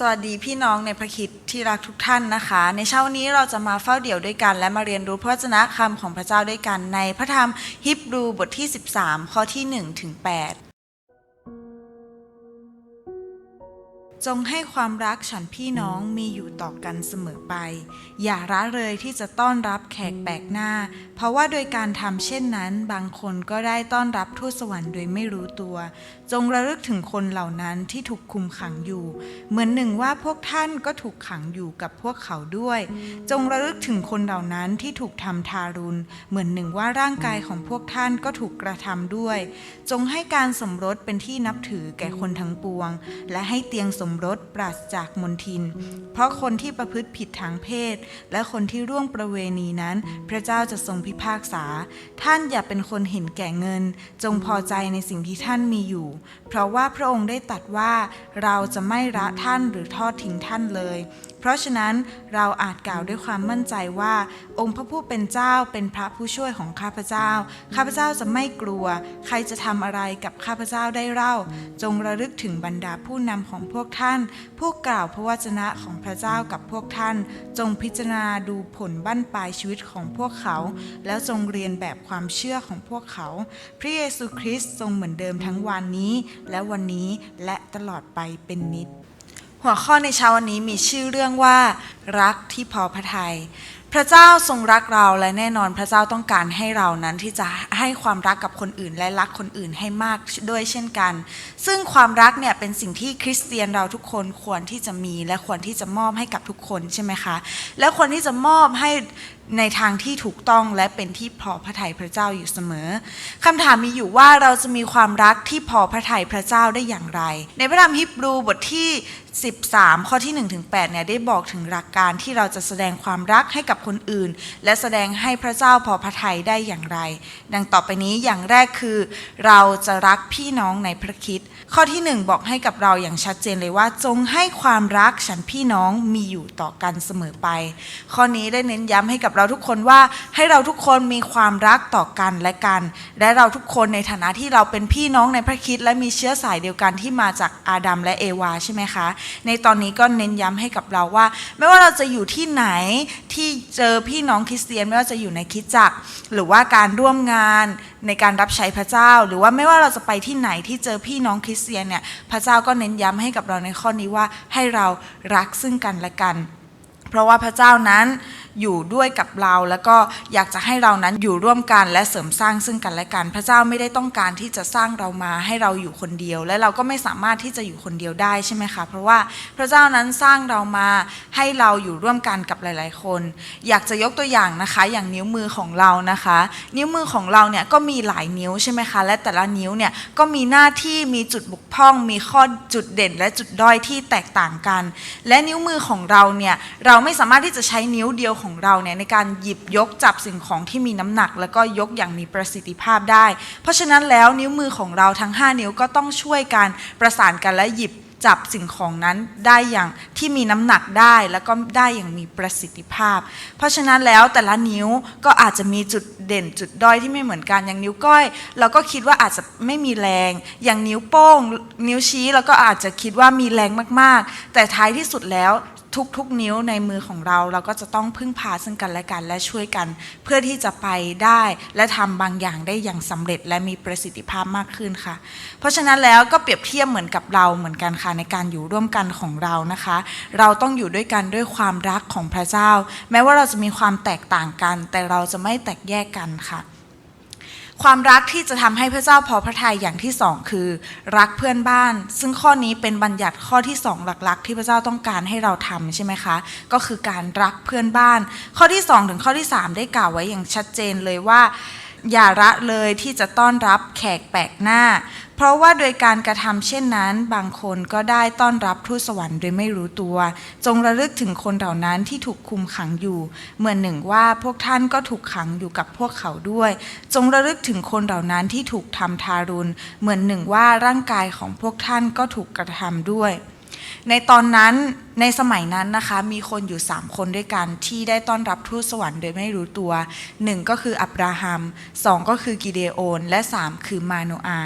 สวัสดีพี่น้องในพระคิดที่รักทุกท่านนะคะ ในเช้านี้เราจะมาเฝ้าเดี่ยวด้วยกัน และมาเรียนรู้พระวจนะคำของพระเจ้าด้วยกันในพระธรรมฮิบรูบทที่ 13 ข้อที่1ถึง8จงให้ความรักฉันพี่น้องมีอยู่ต่อกันเสมอไป อย่าละเลยที่จะต้อนรับแขกแปลกหน้า เพราะว่าโดยการทำเช่นนั้น บางคนก็ได้ต้อนรับทูตสวรรค์โดยไม่รู้ตัว จงระลึกถึงคนเหล่านั้นที่ถูกคุมขังอยู่ เหมือนหนึ่งว่าพวกท่านก็ถูกขังอยู่กับพวกเขาด้วย จงระลึกถึงคนเหล่านั้นที่ถูกทำทารุณ เหมือนหนึ่งว่าร่างกายของพวกท่านก็ถูกกระทำด้วย จงให้การสมรสเป็นที่นับถือแก่คนทั้งปวง และให้เตียงสมรสปราศจากมนทิน เพราะคนที่ประพฤติผิดทางเพศ และคนที่ร่วงประเวณีนั้น พระเจ้าจะทรงพิพากษา ท่านอย่าเป็นคนเห็นแก่เงิน จงพอใจในสิ่งที่ท่านมีอยู่เพราะว่าพระองค์ได้ตัดว่าเราจะไม่ละท่านหรือทอดทิ้งท่านเลยเพราะฉะนั้นเราอาจกล่าวด้วยความมั่นใจว่า องค์พระผู้เป็นเจ้าเป็นพระผู้ช่วยของข้าพเจ้า ข้าพเจ้าจะไม่กลัว ใครจะทำอะไรกับข้าพเจ้าได้เล่า จงระลึกถึงบรรดาผู้นำของพวกท่าน ผู้กล่าวพระวจนะของพระเจ้ากับพวกท่าน จงพิจารณาดูผลบั้นปลายชีวิตของพวกเขา แล้วจงเรียนแบบความเชื่อของพวกเขา พระเยซูคริสต์ทรงเหมือนเดิมทั้งวันนี้ และวันนี้และตลอดไปเป็นนิจ หัวข้อในเช้าวันนี้มีชื่อเรื่องว่า รักที่พอพระทยัยพระเจ้าทรงรักเราและแน่นอนพระเจ้าต้องการให้เรานั้นที่จะให้ความรักกับคนอื่น และรักคนอื่นให้มากด้วยเช่นกัน ซึ่งความรักเนี่ยเป็นสิ่งที่คริสเตียนเราทุกคนควรที่จะมี และควรที่จะมอบให้กับทุกคนใช่ไหมคะ และควรที่จะมอบให้ ในทางที่ถูกต้องและเป็นที่พอพระทัยพระเจ้าอยู่เสมอคำถามมีอยู่ว่าเราจะมีความรักที่พอพระทัยพระเจ้าได้อย่างไร ในพระธรรมฮิบรูบทที่ 13 ข้อที่1ถึง8เนี่ยได้บอกถึงหลักการที่เราจะแสดงความรักให้กับคนอื่น และแสดงให้พระเจ้าพอพระทัยได้อย่างไร ดังต่อไปนี้อย่างแรกคือ เราจะรักพี่น้องในพระคิดข้อที่ 1 บอกให้กับเราอย่างชัดเจนเลยว่า จงให้ความรักฉันพี่น้องมีอยู่ต่อกันเสมอไป ข้อนี้ได้เน้นย้ำให้กับเราทุกคนว่าให้เราทุกคนมีความรักต่อกันและกัน และเราทุกคนในฐานะที่เราเป็นพี่น้องในพระคิดและมีเชื้อสายเดียวกันที่มาจากอาดัมและเอวาใช่ไหมคะ ในตอนนี้ก็เน้นย้ำให้กับเราว่า ไม่ว่าเราจะอยู่ที่ไหนที่เจอพี่น้องคริสเตียนไม่ว่าจะอยู่ในคิดจักร หรือว่าการร่วมงานในการรับใช้พระเจ้า หรือว่าไม่ว่าเราจะไปที่ไหนที่เจอพี่น้องคริสเตียนเนี่ยพระเจ้าก็เน้นย้ำให้กับเราในข้อนี้ว่าให้เรารักซึ่งกันและกัน เพราะว่าพระเจ้านั้น อยู่ด้วยกับเรา แล้วก็อยากจะให้เรานั้นอยู่ร่วมกันและเสริมสร้างซึ่งกันและกัน พระเจ้าไม่ได้ต้องการที่จะสร้างเรามาให้เราอยู่คนเดียว และเราก็ไม่สามารถที่จะอยู่คนเดียวได้ใช่ไหมคะเพราะว่าพระเจ้านั้นสร้างเรามาให้เราอยู่ร่วมกันกับหลาย ๆ คน อยากจะยกตัวอย่างนะคะ อย่างนิ้วมือของเรานะคะ นิ้วมือของเราเนี่ยก็มีหลายนิ้วใช่ไหมคะและแต่ละนิ้วเนี่ยก็มีหน้าที่มีจุดบกพร่อง มีข้อจุดเด่น และจุดด้อยที่แตกต่างกัน และนิ้วมือของเราเนี่ยเราไม่สามารถที่จะใช้นิ้วเดียวของเราเนี่ยในการหยิบยกจับสิ่งของที่มีน้ำหนัก แล้วก็ยกอย่างมีประสิทธิภาพได้ เพราะฉะนั้นแล้วนิ้วมือของเราทั้ง 5 นิ้วก็ต้องช่วยกันประสานกันและหยิบจับสิ่งของนั้นได้อย่างที่มีน้ำหนักได้แล้วก็ได้อย่างมีประสิทธิภาพ เพราะฉะนั้นแล้วแต่ละนิ้วก็อาจจะมีจุดเด่นจุดด้อยที่ไม่เหมือนกันอย่างนิ้วก้อย เราก็คิดว่าอาจจะไม่มีแรง อย่างนิ้วโป้ง นิ้วชี้เราก็อาจจะคิดว่ามีแรงมาก ๆ แต่ท้ายที่สุดแล้ว ทุกๆ นิ้วในมือของเรา เราก็จะต้องพึ่งพาซึ่งกันและกันและช่วยกัน เพื่อที่จะไปได้ และทำบางอย่างได้อย่างสำเร็จและมีประสิทธิภาพมากขึ้นค่ะ เพราะฉะนั้นแล้วก็เปรียบเทียบเหมือนกับเราเหมือนกันค่ะในการอยู่ร่วมกันของเรานะคะ เราต้องอยู่ด้วยกันด้วยความรักของพระเจ้า แม้ว่าเราจะมีความแตกต่างกัน แต่เราจะไม่แตกแยกกันค่ะ ความรักที่จะทำให้พระเจ้าพอพระทัยอย่างที่สองคือ รักเพื่อนบ้าน ซึ่งข้อนี้เป็นบัญญัติข้อที่สองหลักๆ ที่พระเจ้าต้องการให้เราทำใช่ไหมคะ ก็คือการรักเพื่อนบ้าน ข้อที่สองถึงข้อที่สามได้กล่าวไว้อย่างชัดเจนเลยว่า อย่าละเลยที่จะต้อนรับแขกแปลกหน้า เพราะว่าโดยการกระทำเช่นนั้น บางคนก็ได้ต้อนรับทูตสวรรค์โดยไม่รู้ตัว จงระลึกถึงคนเหล่านั้นที่ถูกคุมขังอยู่ เหมือนหนึ่งว่าพวกท่านก็ถูกขังอยู่กับพวกเขาด้วย จงระลึกถึงคนเหล่านั้นที่ถูกทำทารุณ เหมือนหนึ่งว่าร่างกายของพวกท่านก็ถูกกระทำด้วย ในตอนนั้นในสมัยนั้นนะคะมีคนอยู่ 3 คนด้วยกันที่ได้ต้อนรับทูตสวรรค์โดยไม่รู้ตัว 1 ก็คืออับราฮัม 2 ก็คือกิเดโอน และ 3 คือมาโนอา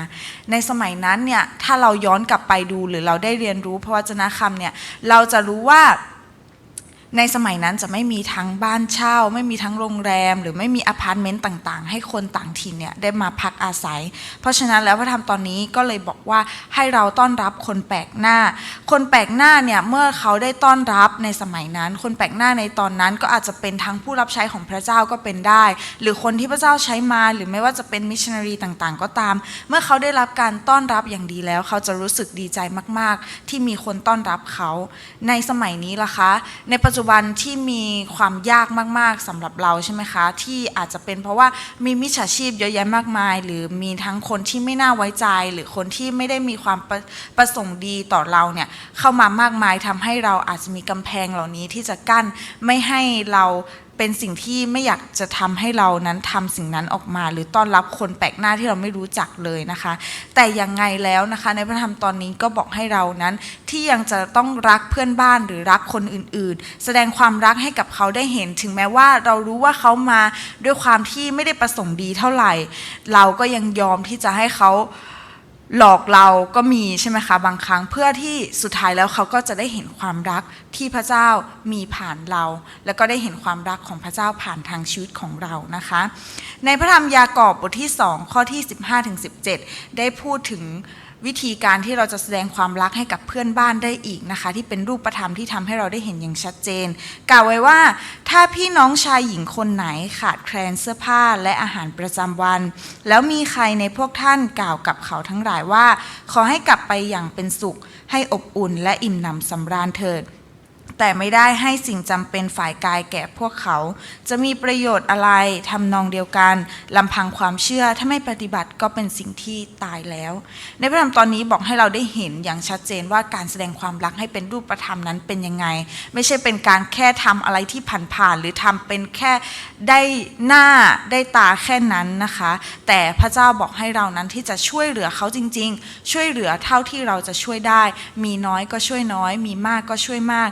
ในสมัยนั้นเนี่ยถ้าเราย้อนกลับไปดูหรือเราได้เรียนรู้พระวจนะคำเนี่ยเราจะรู้ว่า ในสมัยนั้นจะไม่มีทั้งบ้านเช่า ไม่มีทั้งโรงแรม หรือไม่มีอพาร์ตเมนต์ต่างๆ ให้คนต่างถิ่นเนี่ยได้มาพักอาศัย เพราะฉะนั้นแล้วพระธรรมตอนนี้ก็เลยบอกว่าให้เราต้อนรับคนแปลกหน้า คนแปลกหน้าเนี่ยเมื่อเขาได้ต้อนรับในสมัยนั้น คนแปลกหน้าในตอนนั้นก็อาจจะเป็นทั้งผู้รับใช้ของพระเจ้าก็เป็นได้ หรือคนที่พระเจ้าใช้มา หรือไม่ว่าจะเป็นมิชชันนารีต่างๆ ก็ตาม เมื่อเขาได้รับการต้อนรับอย่างดีแล้ว เขาจะรู้สึกดีใจมาก ๆ ที่มีคนต้อนรับเขา ในสมัยนี้ล่ะคะ ในปัจจุบันที่มีความยากมาก ๆสำหรับเราใช่ไหมคะ ที่อาจจะเป็นเพราะว่ามีมิจฉาชีพเยอะแยะมากมาย หรือมีทั้งคนที่ไม่น่าไว้ใจ หรือคนที่ไม่ได้มีความประประสงค์ดีต่อเราเนี่ยเข้ามามากมายทำให้เราอาจจะมีกำแพงเหล่านี้ที่จะกั้นไม่ให้เรา เป็นสิ่งที่ไม่อยากจะทำให้เรานั้นทำสิ่งนั้นออกมา หรือต้อนรับคนแปลกหน้าที่เราไม่รู้จักเลยนะคะ แต่ยังไงแล้วนะคะ ในพระธรรมตอนนี้ก็บอกให้เรานั้นที่ยังจะต้องรักเพื่อนบ้านหรือรักคนอื่นๆ แสดงความรักให้กับเขาได้เห็น ถึงแม้ว่าเรารู้ว่าเขามาด้วยความที่ไม่ได้ประสงค์ดีเท่าไหร่ เราก็ยังยอมที่จะให้เขา หลอกเราก็มีใช่ไหมคะบางครั้งเพื่อที่สุดท้ายแล้วเขาก็จะได้เห็นความรักที่พระเจ้ามีผ่านเรา แล้วก็ได้เห็นความรักของพระเจ้าผ่านทางชีวิตของเรานะคะ ในพระธรรมยากอบบทที่ 2 ข้อที่ 15ถึง17 ได้พูดถึง วิธีการที่เราจะแสดงความรักให้กับเพื่อนบ้านได้อีกนะคะ ที่เป็นรูปธรรมที่ทำให้เราได้เห็นอย่างชัดเจน กล่าวไว้ว่า ถ้าพี่น้องชายหญิงคนไหนขาดแคลนเสื้อผ้าและอาหารประจำวัน แล้วมีใครในพวกท่านกล่าวกับเขาทั้งหลายว่า ขอให้กลับไปอย่างเป็นสุข ให้อบอุ่นและอิ่มหนำสำราญเถิด แต่ไม่ได้ให้สิ่งจำเป็นฝ่ายกายแก่พวกเขา จะมีประโยชน์อะไรทำนองเดียวกันลำพังความเชื่อถ้าไม่ปฏิบัติก็เป็นสิ่งที่ตายแล้ว ในพระธรรมตอนนี้บอกให้เราได้เห็นอย่างชัดเจนว่าการแสดงความรักให้เป็นรูปธรรมนั้นเป็นยังไง ไม่ใช่เป็นการแค่ทำอะไรที่ผ่านๆหรือทำเป็นแค่ได้หน้าได้ตาแค่นั้นนะคะ แต่พระเจ้าบอกให้เรานั้นที่จะช่วยเหลือเขาจริง ๆ ช่วยเหลือเท่าที่เราจะช่วยได้ มีน้อยก็ช่วยน้อย มีมากก็ช่วยมาก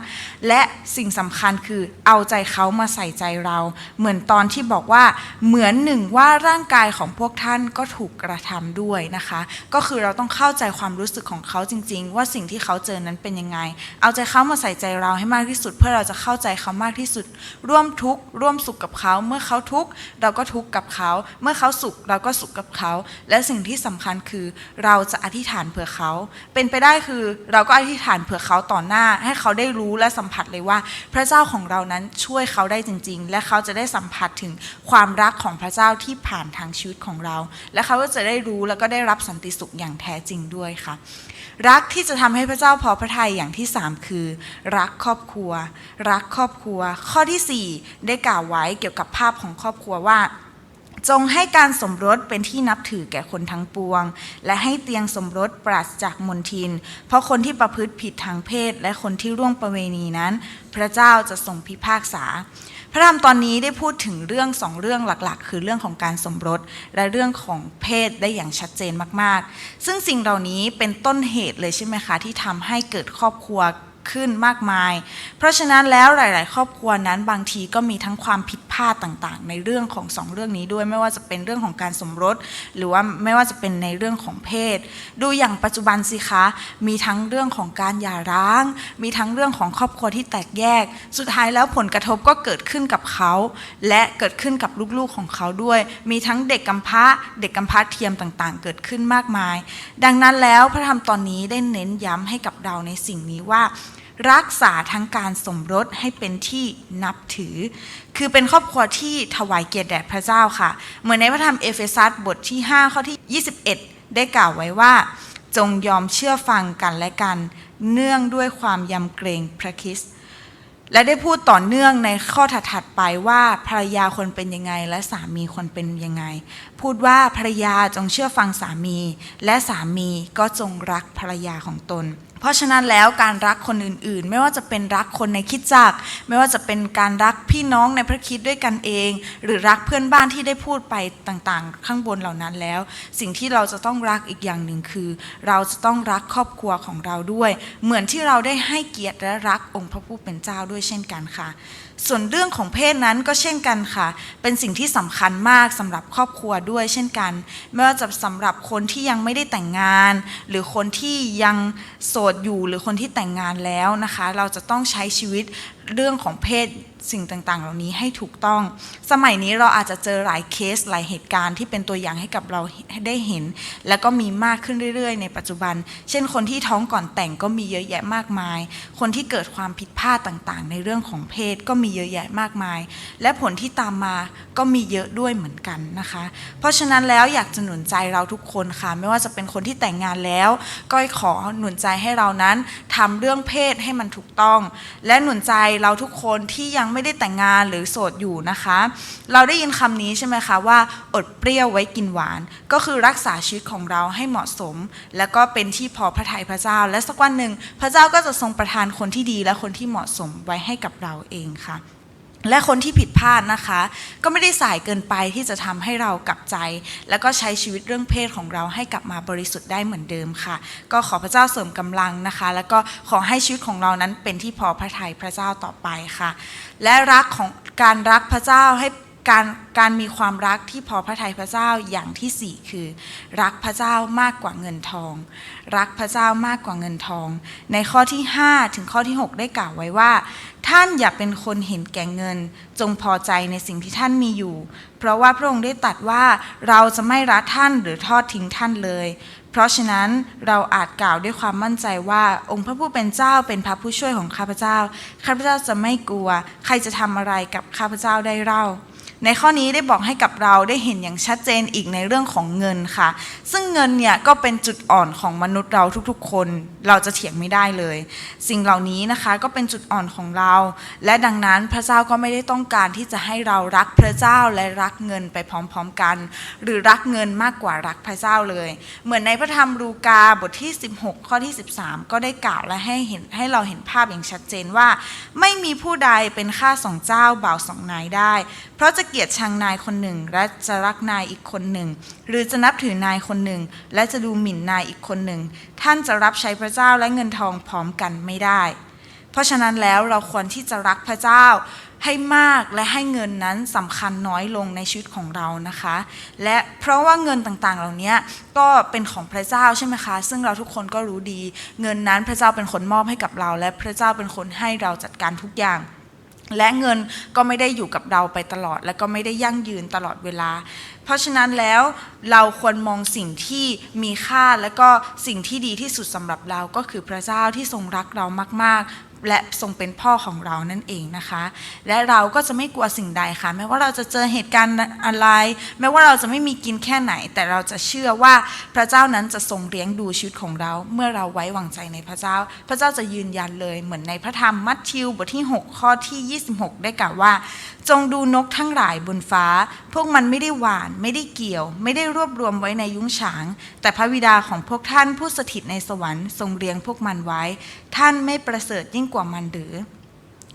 และสิ่งสำคัญคือเอาใจเขามาใส่ใจเรา เหมือนตอนที่บอกว่าเหมือนหนึ่งว่าร่างกายของพวกท่านก็ถูกกระทำด้วยนะคะ ก็คือเราต้องเข้าใจความรู้สึกของเขาจริง ๆ ว่าสิ่งที่เขาเจอนั้นเป็นยังไง เอาใจเขามาใส่ใจเราให้มากที่สุด เพื่อเราจะเข้าใจเขามากที่สุด ร่วมทุกข์ร่วมสุขกับเขา เมื่อเขาทุกข์เราก็ทุกข์กับเขา เมื่อเขาสุขเราก็สุขกับเขา และสิ่งที่สำคัญคือเราจะอธิษฐานเผื่อเขา เป็นไปได้คือเราก็อธิษฐานเผื่อเขาต่อหน้าให้เขาได้รู้และสัมผัสเลยว่า พระเจ้าของเรานั้นช่วยเขาได้จริง ๆ และเขาจะได้สัมผัสถึงความรักของพระเจ้าที่ผ่านทางชีวิตของเรา และเขาก็จะได้รู้แล้วก็ได้รับสันติสุขอย่างแท้จริงด้วยค่ะ รักที่จะทำให้พระเจ้าพอพระทัยอย่างที่ 3 คือ รักครอบครัว รักครอบครัว ข้อทีสี่4 ได้กล่าวไว้เกี่ยวกับภาพของครอบครัวว่า จงให้การสมรสเป็นที่นับถือแก่คนทั้งปวง และให้เตียงสมรสปราศจากมนทิน เพราะคนที่ประพฤติผิดทางเพศ และคนที่ร่วงประเวณีนั้น พระเจ้าจะทรงพิพากษา พระธรรมตอนนี้ได้พูดถึงเรื่องสองเรื่องหลักๆ คือเรื่องของการสมรสและเรื่องของเพศได้อย่างชัดเจนมากๆ ซึ่งสิ่งเหล่านี้เป็นต้นเหตุเลยใช่ไหมคะที่ทำให้เกิดครอบครัว ขึ้นมากมาย เพราะฉะนั้นแล้วหลาย ๆ ครอบครัวนั้นบางทีก็มีทั้งความผิดพลาดต่าง ๆ ในเรื่องของสองเรื่องนี้ด้วย ไม่ว่าจะเป็นเรื่องของการสมรส หรือว่าไม่ว่าจะเป็นในเรื่องของเพศ ดูอย่างปัจจุบันสิคะ มีทั้งเรื่องของการหย่าร้าง มีทั้งเรื่องของครอบครัวที่แตกแยก สุดท้ายแล้วผลกระทบก็เกิดขึ้นกับเขา และเกิดขึ้นกับลูก ๆ ของเขาด้วย มีทั้งเด็กกำพร้า เด็กกำพร้าเทียมต่าง ๆ เกิดขึ้นมากมาย ดังนั้นแล้วพระธรรมตอนนี้ได้เน้นย้ำให้กับเราในสิ่งนี้ว่า รักษาทั้งการสมรสให้เป็นที่นับถือ คือเป็นครอบครัวที่ถวายเกียรติแด่พระเจ้าค่ะ เหมือนในพระธรรมเอเฟซัสบทที่ 5 ข้อที่ 21 ได้กล่าวไว้ว่า จงยอมเชื่อฟังกันและกัน เนื่องด้วยความยำเกรงพระคริสต์และได้พูดต่อเนื่องในข้อถัดๆไปว่าภรรยาคนเป็นยังไง และสามีคนเป็นยังไง พูดว่าภรรยาจงเชื่อฟังสามี และสามีก็จงรักภรรยาของตน เพราะฉะนั้นแล้วการรักคนอื่นๆ ไม่ว่าจะเป็นรักคนในคิดจัก ไม่ว่าจะเป็นการรักพี่น้องในพระคิดด้วยกันเอง หรือรักเพื่อนบ้านที่ได้พูดไปต่างๆ ข้างบนเหล่านั้นแล้ว สิ่งที่เราจะต้องรักอีกอย่างหนึ่งคือ เราจะต้องรักครอบครัวของเราด้วย เหมือนที่เราได้ให้เกียรติและรักองค์พระผู้เป็นเจ้าด้วยเช่นกันค่ะ ส่วนเรื่องของเพศนั้นก็เช่นกันค่ะ เป็นสิ่งที่สำคัญมากสำหรับครอบครัวด้วยเช่นกัน ไม่ว่าจะสำหรับคนที่ยังไม่ได้แต่งงาน หรือคนที่ยังโสดอยู่หรือคนที่แต่งงานแล้วนะคะ เราจะต้องใช้ชีวิตเรื่องของเพศ สิ่งต่างๆ เหล่านี้ให้ถูกต้อง สมัยนี้เราอาจจะเจอหลายเคสหลายเหตุการณ์ที่เป็นตัวอย่างให้กับเราได้เห็น แล้วก็มีมากขึ้นเรื่อยๆ ในปัจจุบัน เช่นคนที่ท้องก่อนแต่งก็มีเยอะแยะมากมาย คนที่เกิดความผิดพลาดต่างๆ ในเรื่องของเพศก็มีเยอะแยะมากมาย และผลที่ตามมาก็มีเยอะด้วยเหมือนกันนะคะ เพราะฉะนั้นแล้วอยากจะหนุนใจเราทุกคนค่ะ ไม่ว่าจะเป็นคนที่แต่งงานแล้วก็ขอหนุนใจให้เรานั้นทำเรื่องเพศให้มันถูกต้อง และหนุนใจเราทุกคนที่ยังไม่ได้แต่งงานหรือโสดอยู่นะคะ เราได้ยินคำนี้ใช่ไหมคะว่า อดเปรี้ยวไว้กินหวาน ก็คือรักษาชีวิตของเราให้เหมาะสม แล้วก็เป็นที่พอพระทัยพระเจ้า และสักวันหนึ่ง พระเจ้าก็จะทรงประทานคนที่ดีและคนที่เหมาะสมไว้ให้กับเราเองค่ะ และคนที่ผิดพลาดนะคะ ก็ไม่ได้สายเกินไปที่จะทำให้เรากลับใจ แล้วก็ใช้ชีวิตเรื่องเพศของเราให้กลับมาบริสุทธิ์ได้เหมือนเดิมค่ะ ก็ขอพระเจ้าเสริมกำลังนะคะ แล้วก็ขอให้ชีวิตของเรานั้นเป็นที่พอพระทัยพระเจ้าต่อไปค่ะ และรักของการรักพระเจ้าให้ การการมีความรักที่พอพระทัยพระเจ้าอย่างที่สี่คือ รักพระเจ้ามากกว่าเงินทอง รักพระเจ้ามากกว่าเงินทอง ในข้อที่ 5 ถึงข้อที่ 6 ได้กล่าวไว้ว่า ท่านอย่าเป็นคนเห็นแก่เงิน จงพอใจในสิ่งที่ท่านมีอยู่ เพราะว่าพระองค์ได้ตรัสว่าเราจะไม่รักท่านหรือทอดทิ้งท่านเลย เพราะฉะนั้นเราอาจกล่าวด้วยความมั่นใจว่าองค์พระผู้เป็นเจ้าเป็นพระผู้ช่วยของข้าพเจ้า ข้าพเจ้าจะไม่กลัว ใครจะทำอะไรกับข้าพเจ้าได้เล่า ในข้อนี้ได้บอกให้กับเราได้เห็นอย่างชัดเจนอีกในเรื่องของเงินค่ะ ซึ่งเงินเนี่ยก็เป็นจุดอ่อนของมนุษย์เราทุกๆ คน เราจะเถียงไม่ได้เลย สิ่งเหล่านี้นะคะก็เป็นจุดอ่อนของเรา และดังนั้นพระเจ้าก็ไม่ได้ต้องการที่จะให้เรารักพระเจ้าและรักเงินไปพร้อมๆกัน หรือรักเงินมากกว่ารักพระเจ้าเลย เหมือนในพระธรรมลูกาบทที่ 16 ข้อที่ 13 ก็ได้กล่าวและให้เห็นให้เราเห็นภาพอย่างชัดเจนว่า ไม่มีผู้ใดเป็นข้าสองเจ้าบ่าวสองนายได้ เพราะจะเกลียดชังนายคนหนึ่ง และจะรักนายอีกคนหนึ่ง หรือจะนับถือนายคนหนึ่ง และจะดูหมิ่นนายอีกคนหนึ่ง ท่านจะรับใช้พระเจ้าและเงินทองพร้อมกันไม่ได้ เพราะฉะนั้นแล้วเราควรที่จะรักพระเจ้าให้มากและให้เงินนั้นสำคัญน้อยลงในชีวิตของเรานะคะ และเพราะว่าเงินต่างๆ เหล่านี้ก็เป็นของพระเจ้าใช่ไหมคะ ซึ่งเราทุกคนก็รู้ดี เงินนั้นพระเจ้าเป็นคนมอบให้กับเรา และพระเจ้าเป็นคนให้เราจัดการทุกอย่าง และเงินก็ไม่ได้อยู่กับเราไปตลอด และก็ไม่ได้ยั่งยืนตลอดเวลา เพราะฉะนั้นแล้วเราควรมองสิ่งที่มีค่าและก็สิ่งที่ดีที่สุดสำหรับเราก็คือพระเจ้าที่ทรงรักเรามาก ๆ และทรงเป็นพ่อของเรานั่นเองนะคะ และเราก็จะไม่กลัวสิ่งใดค่ะไม่ว่าเราจะเจอเหตุการณ์อะไร แม้ว่าเราจะไม่มีกินแค่ไหน แต่เราจะเชื่อว่าพระเจ้านั้นจะทรงเลี้ยงดูชีวิตของเรา เมื่อเราไว้วางใจในพระเจ้า พระเจ้าจะยืนยันเลย เหมือนในพระธรรมมัทธิวบทที่ 6 ข้อที่ 26 ได้กล่าวว่า จงดูนกทั้งหลายบนฟ้า พวกมันไม่ได้หวาน ไม่ได้เกี่ยว ไม่ได้รวบรวมไว้ในยุ้งฉาง แต่พระบิดาของพวกท่านผู้สถิตในสวรรค์ทรงเลี้ยงพวกมันไว้ ท่านไม่ประเสริฐยิ่งกว่ามันหรือ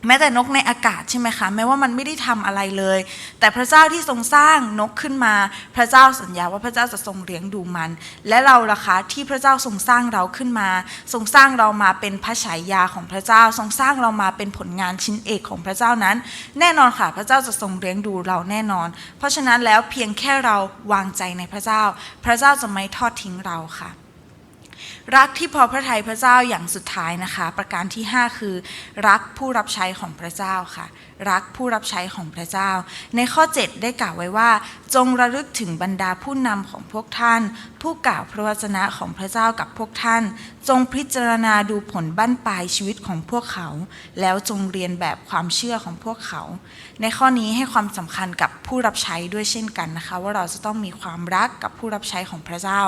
แม้แต่นกในอากาศใช่ไหมคะ แม้ว่ามันไม่ได้ทำอะไรเลย แต่พระเจ้าที่ทรงสร้างนกขึ้นมา พระเจ้าสัญญาว่าพระเจ้าจะทรงเลี้ยงดูมัน และเราล่ะคะที่พระเจ้าทรงสร้างเราขึ้นมา ทรงสร้างเรามาเป็นพระฉายาของพระเจ้า ทรงสร้างเรามาเป็นผลงานชิ้นเอกของพระเจ้านั้น แน่นอนค่ะ พระเจ้าจะทรงเลี้ยงดูเราแน่นอน เพราะฉะนั้นแล้วเพียงแค่เราวางใจในพระเจ้า พระเจ้าจะไม่ทอดทิ้งเราค่ะ รักที่พอพระทัยพระเจ้าอย่างสุดท้ายนะคะ ประการที่ 5 คือ รักผู้รับใช้ของพระเจ้าค่ะ รักผู้รับใช้ของพระเจ้า ในข้อ 7 ได้กล่าวไว้ว่า จงระลึกถึงบรรดาผู้นำของพวกท่าน ผู้กล่าวพระวจนะของพระเจ้ากับพวกท่าน จงพิจารณาดูผลบั้นปลายชีวิตของพวกเขา แล้วจงเรียนแบบความเชื่อของพวกเขา ในข้อนี้ให้ความสำคัญกับผู้รับใช้ด้วยเช่นกันนะคะ ว่าเราจะต้องมีความรักกับผู้รับใช้ของพระเจ้า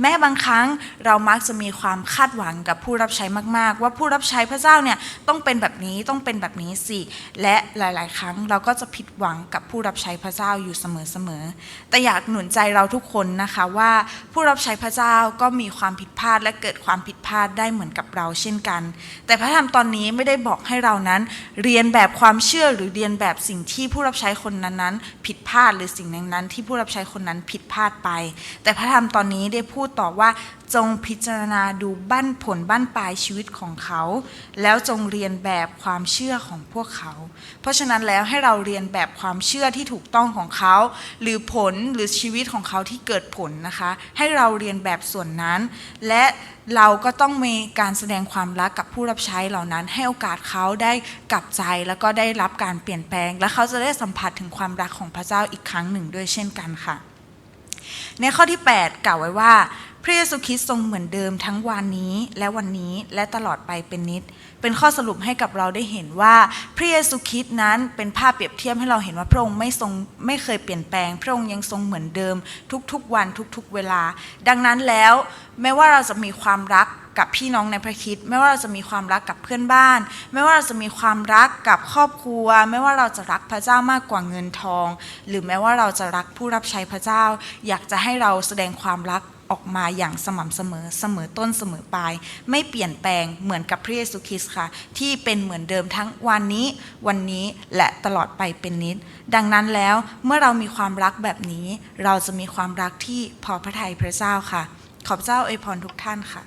แม้บางครั้งเรามักกจะมีความคาดหวังกับผู้รับใช้มาก ๆ ว่าผู้รับใช้พระเจ้าเนี่ยต้องเป็นแบบนี้ต้องเป็นแบบนี้สิ และหลาย ๆ ครั้งเราก็จะผิดหวังกับผู้รับใช้พระเจ้าอยู่เสมอ ๆ แต่อยากหนุนใจเราทุกคนนะคะว่าผู้รับใช้พระเจ้าก็มีความผิดพลาดและเกิดความผิดพลาดได้เหมือนกับเราเช่นกัน แต่พระธรรมตอนนี้ไม่ได้บอกให้เรานั้น เรียนแบบความเชื่อหรือเรียนแบบสิ่งที่ผู้รับใช้คนนั้นๆ ผิดพลาดหรือสิ่งนั้นๆที่ผู้รับใช้คนนั้นผิดพลาดไป แต่พระธรรมตอนนี้ได้พูดต่อว่าจงพิจารณาดูบั้นผลบั้นปลายชีวิตของเขา แล้วจงเรียนแบบความเชื่อของพวกเขา เพราะฉะนั้นแล้วให้เราเรียนแบบความเชื่อที่ถูกต้องของเขา หรือผลหรือชีวิตของเขาที่เกิดผลนะคะ ให้เราเรียนแบบส่วนนั้น และเราก็ต้องมีการแสดงความรักกับผู้รับใช้เหล่านั้น ให้โอกาสเขาได้กลับใจแล้วก็ได้รับการเปลี่ยนแปลง และเขาจะได้สัมผัสถึงความรักของพระเจ้าอีกครั้งหนึ่งด้วยเช่นกันค่ะ ในข้อที่ 8 กล่าวไว้ว่า ระเยซูคริสต์ทรงเหมือนเดิมทั้งวันนี้และวันนี้และตลอดไปเป็นนิด เป็นข้อสรุปให้กับเราได้เห็นว่า พระเยซูคริสต์นั้นเป็นภาพเปรียบเทียบให้เราเห็นว่าพระองค์ไม่ทรงไม่เคยเปลี่ยนแปลง พระองค์ยังทรงเหมือนเดิม ทุกๆวันทุกๆเวลา ดังนั้นแล้วแม้ว่าเราจะมีความรักกับพี่น้องในพระคิดไม่ว่าเราจะมีความรักกับเพื่อนบ้าน ไม่ว่าเราจะมีความรักกับครอบครัว ไม่ว่าเราจะรักพระเจ้ามากกว่าเงินทอง หรือแม้ว่าเราจะรักผู้รับใช้พระเจ้า อยากจะให้เราแสดงความรัก ออกมาอย่างสม่ำเสมอเสมอต้นเสมอปลาย ไม่เปลี่ยนแปลงเหมือนกับพระเยซูคริสต์ค่ะ ที่เป็นเหมือนเดิมทั้งวันนี้ วันนี้และตลอดไปเป็นนิด ดังนั้นแล้วเมื่อเรามีความรักแบบนี้ เราจะมีความรักที่พอพระทัยพระเจ้าค่ะ ขอบเจ้าอวยพรทุกท่านค่ะ